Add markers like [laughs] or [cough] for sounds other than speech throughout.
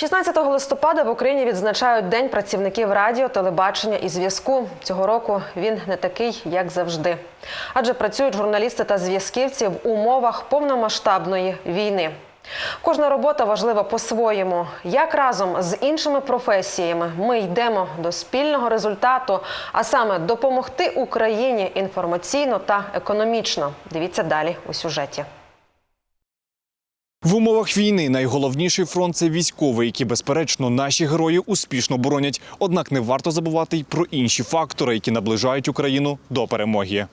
16 листопада в Україні відзначають День працівників радіо, телебачення і зв'язку. Цього року він не такий, як завжди. Адже працюють журналісти та зв'язківці в умовах повномасштабної війни. Кожна робота важлива по-своєму. Як разом з іншими професіями ми йдемо до спільного результату, а саме допомогти Україні інформаційно та економічно. Дивіться далі у сюжеті. В умовах війни найголовніший фронт це військовий, які, безперечно, наші герої успішно боронять. Однак не варто забувати й про інші фактори, які наближають Україну до перемоги.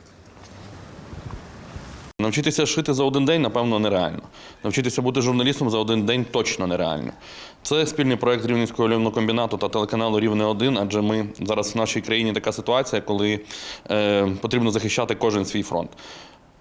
Навчитися шити за один день, напевно, нереально. Навчитися бути журналістом за один день точно нереально. Це спільний проект Рівненського олівнокомбінату та телеканалу Рівне 1 адже ми зараз в нашій країні така ситуація, коли е, потрібно захищати кожен свій фронт.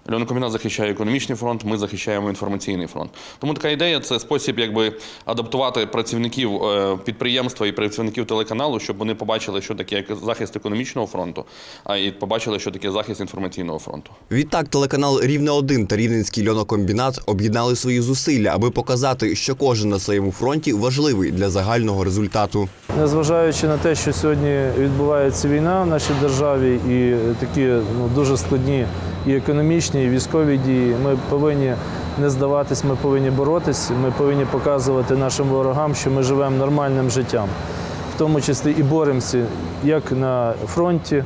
Львівний захищає економічний фронт, ми захищаємо інформаційний фронт. Тому така ідея це спосіб, якби адаптувати працівників е, підприємства і працівників телеканалу, щоб вони побачили, що таке як захист економічного фронту, а і побачили, що таке захист інформаційного фронту. Відтак, телеканал Рівне 1 та Рівненський льонокомбінат об'єднали свої зусилля, аби показати, що кожен на своєму фронті важливий для загального результату. Незважаючи на те, що сьогодні відбувається війна в нашій державі і такі ну, дуже складні і економічні, і військові дії, ми повинні не здаватись, ми повинні боротись, ми повинні показувати нашим ворогам, що ми живемо нормальним життям, в тому числі і боремося як на фронті,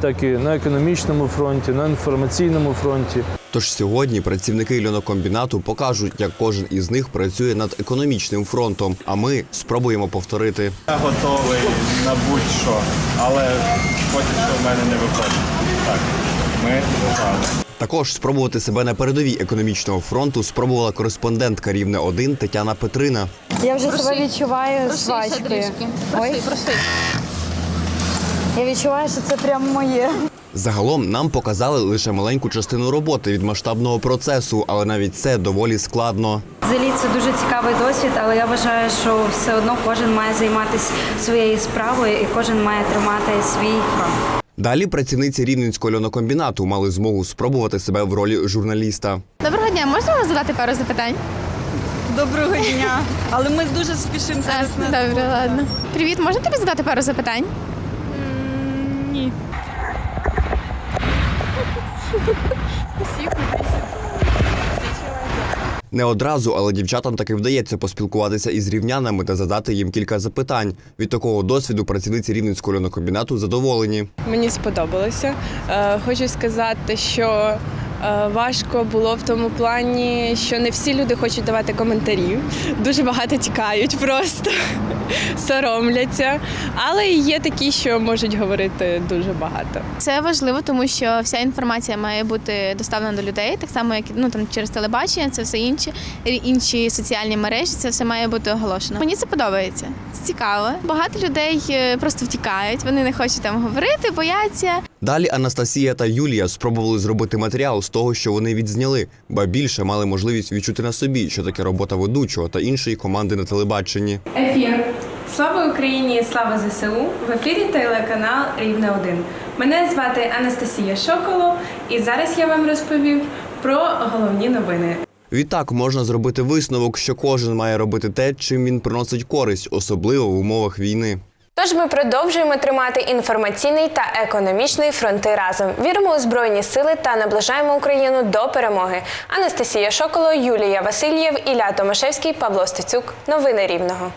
так і на економічному фронті, на інформаційному фронті. Тож сьогодні працівники льонокомбінату покажуть, як кожен із них працює над економічним фронтом. А ми спробуємо повторити. Я готовий на будь-що, але поки що в мене не виходить. Так, ми готові. Також спробувати себе на передовій економічного фронту спробувала кореспондентка Рівне 1 Тетяна Петрина. Я вже себе відчуваю. Ой, Проси, проси. я відчуваю, що це прямо моє. Загалом нам показали лише маленьку частину роботи від масштабного процесу, але навіть це доволі складно. Взагалі це дуже цікавий досвід, але я вважаю, що все одно кожен має займатися своєю справою і кожен має тримати свій фронт. Далі працівниці рівненського льонокомбінату мали змогу спробувати себе в ролі журналіста. Доброго дня, можна вам задати пару запитань? Доброго дня. Але ми дуже спішимо зараз на Добре, ладно. Привіт, можна тобі задати пару запитань? ні. Не одразу, але дівчатам таки вдається поспілкуватися із рівнянами та задати їм кілька запитань. Від такого досвіду працівниці рівненського льонокомбінату задоволені. Мені сподобалося. Е, Хочу сказати, що важко було в тому плані, що не всі люди хочуть давати коментарі. Дуже багато тікають просто, [laughs] соромляться. Але є такі, що можуть говорити дуже багато. Це важливо, тому що вся інформація має бути доставлена до людей, так само як ну там через телебачення, це все інші інші соціальні мережі. Це все має бути оголошено. Мені це подобається. Це цікаво. Багато людей е, просто втікають. Вони не хочуть там говорити, бояться. Далі Анастасія та Юлія спробували зробити матеріал з того, що вони відзняли, ба більше мали можливість відчути на собі, що таке робота ведучого та іншої команди на телебаченні. Ефір. Слава Україні! Слава ЗСУ! В ефірі телеканал Рівне 1. Мене звати Анастасія Шоколо, і зараз я вам розповів про головні новини. Відтак можна зробити висновок, що кожен має робити те, чим він приносить користь, особливо в умовах війни. Тож ми продовжуємо тримати інформаційний та економічний фронти разом. Віримо у збройні сили та наближаємо Україну до перемоги. Анастасія Шоколо, Юлія Васильєв, Ілля Томашевський, Павло Стецюк. Новини Рівного.